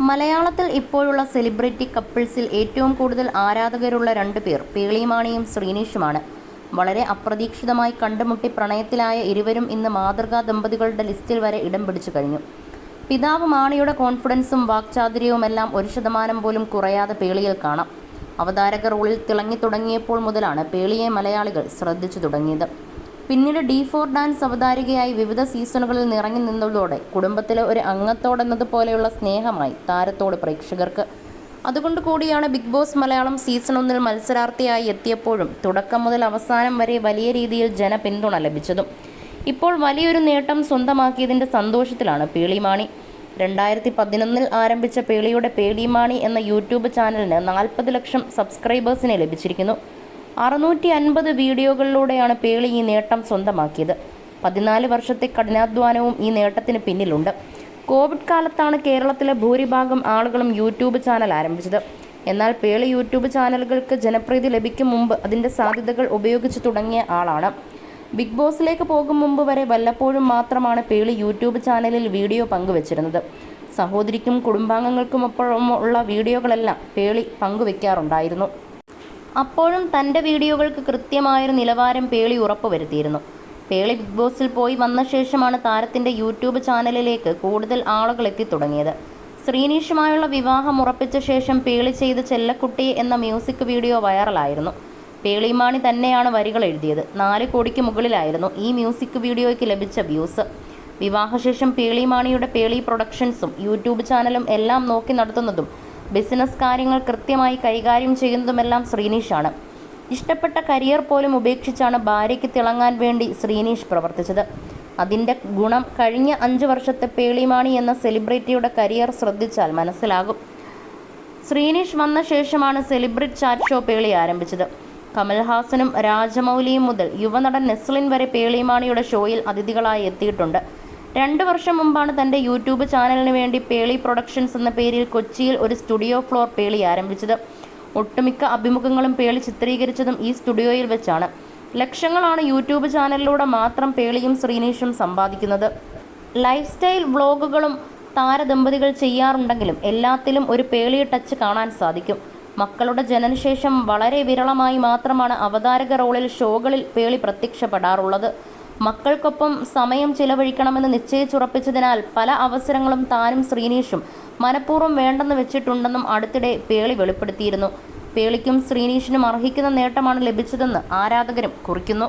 മലയാളത്തിൽ ഇപ്പോഴുള്ള സെലിബ്രിറ്റി കപ്പിൾസിൽ ഏറ്റവും കൂടുതൽ ആരാധകരുള്ള രണ്ട് പേർ പേളിമാണിയും ശ്രീനീഷുമാണ്. വളരെ അപ്രതീക്ഷിതമായി കണ്ടുമുട്ടി പ്രണയത്തിലായ ഇരുവരും ഇന്ന് മാതൃകാ ദമ്പതികളുടെ ലിസ്റ്റിൽ വരെ ഇടം പിടിച്ചു കഴിഞ്ഞു. പിതാവ് മാണിയുടെ കോൺഫിഡൻസും വാക്ചാതുര്യവുമെല്ലാം ഒരു ശതമാനം പോലും കുറയാതെ പേളിയിൽ കാണാം. അവതാരക റോളിൽ തിളങ്ങി തുടങ്ങിയപ്പോൾ മുതലാണ് പേളിയെ മലയാളികൾ ശ്രദ്ധിച്ചു തുടങ്ങിയത്. പിന്നീട് ഡി ഫോർ ഡാൻസ് അവതാരികയായി വിവിധ സീസണുകളിൽ നിറങ്ങി നിന്നതോടെ കുടുംബത്തിലെ ഒരു അംഗത്തോടെന്നതുപോലെയുള്ള സ്നേഹമായി താരത്തോട് പ്രേക്ഷകർക്ക്. അതുകൊണ്ട് കൂടിയാണ് ബിഗ് ബോസ് മലയാളം സീസൺ ഒന്നിൽ മത്സരാർത്ഥിയായി എത്തിയപ്പോഴും തുടക്കം മുതൽ അവസാനം വരെ വലിയ രീതിയിൽ ജനപിന്തുണ ലഭിച്ചതും. ഇപ്പോൾ വലിയൊരു നേട്ടം സ്വന്തമാക്കിയതിന്റെ സന്തോഷത്തിലാണ് പേളിമാണി. രണ്ടായിരത്തി പതിനൊന്നിൽ ആരംഭിച്ച പേളിയുടെ പേളിമാണി എന്ന യൂട്യൂബ് ചാനലിന് നാൽപ്പത് ലക്ഷം സബ്സ്ക്രൈബേഴ്സിനെ ലഭിച്ചിരിക്കുന്നു. അറുന്നൂറ്റി അൻപത് വീഡിയോകളിലൂടെയാണ് പേളി ഈ നേട്ടം സ്വന്തമാക്കിയത്. പതിനാല് വർഷത്തെ കഠിനാധ്വാനവും ഈ നേട്ടത്തിന് പിന്നിലുണ്ട്. കോവിഡ് കാലത്താണ് കേരളത്തിലെ ഭൂരിഭാഗം ആളുകളും യൂട്യൂബ് ചാനൽ ആരംഭിച്ചത്. എന്നാൽ പേളി യൂട്യൂബ് ചാനലുകൾക്ക് ജനപ്രീതി ലഭിക്കും മുമ്പ് അതിന്റെ സാധ്യതകൾ ഉപയോഗിച്ച് തുടങ്ങിയ ആളാണ്. ബിഗ് ബോസിലേക്ക് പോകും മുമ്പ് വരെ വല്ലപ്പോഴും മാത്രമാണ് പേളി യൂട്യൂബ് ചാനലിൽ വീഡിയോ പങ്കുവച്ചിരുന്നത്. സഹോദരിക്കും കുടുംബാംഗങ്ങൾക്കുമൊപ്പം ഉള്ള വീഡിയോകളെല്ലാം പേളി പങ്കുവെക്കാറുണ്ടായിരുന്നു. അപ്പോഴും തന്റെ വീഡിയോകൾക്ക് കൃത്യമായൊരു നിലവാരം പേളി ഉറപ്പുവരുത്തിയിരുന്നു. പേളി ബിഗ് ബോസിൽ പോയി വന്ന ശേഷമാണ് താരത്തിന്റെ യൂട്യൂബ് ചാനലിലേക്ക് കൂടുതൽ ആളുകൾ എത്തിത്തുടങ്ങിയത് ശ്രീനീഷുമായുള്ള വിവാഹം ഉറപ്പിച്ച ശേഷം പേളി ചെയ്ത ചെല്ലക്കുട്ടി എന്ന മ്യൂസിക് വീഡിയോ വൈറലായിരുന്നു. പേളിമാണി തന്നെയാണ് വരികൾ എഴുതിയത്. നാല് കോടിക്ക് മുകളിലായിരുന്നു ഈ മ്യൂസിക് വീഡിയോയ്ക്ക് ലഭിച്ച വ്യൂസ്. വിവാഹശേഷം പേളിമാണിയുടെ പേളി പ്രൊഡക്ഷൻസും യൂട്യൂബ് ചാനലും എല്ലാം നോക്കി നടത്തുന്നതും ബിസിനസ് കാര്യങ്ങൾ കൃത്യമായി കൈകാര്യം ചെയ്യുന്നതുമെല്ലാം ശ്രീനീഷാണ്. ഇഷ്ടപ്പെട്ട കരിയർ പോലും ഉപേക്ഷിച്ചാണ് ഭാര്യയ്ക്ക് തിളങ്ങാൻ വേണ്ടി ശ്രീനീഷ് പ്രവർത്തിച്ചത്. അതിന്റെ ഗുണം കഴിഞ്ഞ അഞ്ച് വർഷത്തെ പേളിമാണി എന്ന സെലിബ്രിറ്റിയുടെ കരിയർ ശ്രദ്ധിച്ചാൽ മനസ്സിലാകും. ശ്രീനീഷ് വന്ന ശേഷമാണ് സെലിബ്രിറ്റി ചാറ്റ് ഷോ പേളി ആരംഭിച്ചത്. കമൽഹാസനും രാജമൗലിയും മുതൽ യുവനടൻ നെസ്ലിൻ വരെ പേളിമാണിയുടെ ഷോയിൽ അതിഥികളായി എത്തിയിട്ടുണ്ട്. രണ്ട് വർഷം മുമ്പാണ് തന്റെ യൂട്യൂബ് ചാനലിന് വേണ്ടി പേളി പ്രൊഡക്ഷൻസ് എന്ന പേരിൽ കൊച്ചിയിൽ ഒരു സ്റ്റുഡിയോ ഫ്ലോർ പേളി ആരംഭിച്ചത്. ഒട്ടുമിക്ക അഭിമുഖങ്ങളും പേളി ചിത്രീകരിച്ചതും ഈ സ്റ്റുഡിയോയിൽ വെച്ചാണ്. ലക്ഷങ്ങളാണ് യൂട്യൂബ് ചാനലിലൂടെ മാത്രം പേളിയും ശ്രീനീഷും സമ്പാദിക്കുന്നത്. ലൈഫ് സ്റ്റൈൽ വ്ളോഗുകളും താരദമ്പതികൾ ചെയ്യാറുണ്ടെങ്കിലും എല്ലാത്തിലും ഒരു പേളി ടച്ച് കാണാൻ സാധിക്കും. മക്കളുടെ ജനനശേഷം വളരെ വിരളമായി മാത്രമാണ് അവതാരക റോളിൽ ഷോകളിൽ പേളി പ്രത്യക്ഷപ്പെടാറുള്ളത്. മക്കൾക്കൊപ്പം സമയം ചിലവഴിക്കണമെന്ന് നിശ്ചയിച്ചുറപ്പിച്ചതിനാൽ പല അവസരങ്ങളും താനും ശ്രീനീഷും മനഃപൂർവം വേണ്ടെന്ന് വെച്ചിട്ടുണ്ടെന്നും അടുത്തിടെ പേളി വെളിപ്പെടുത്തിയിരുന്നു. പേളിക്കും ശ്രീനീഷിനും അർഹിക്കുന്ന നേട്ടമാണ് ലഭിച്ചതെന്ന് ആരാധകരും കുറിക്കുന്നു.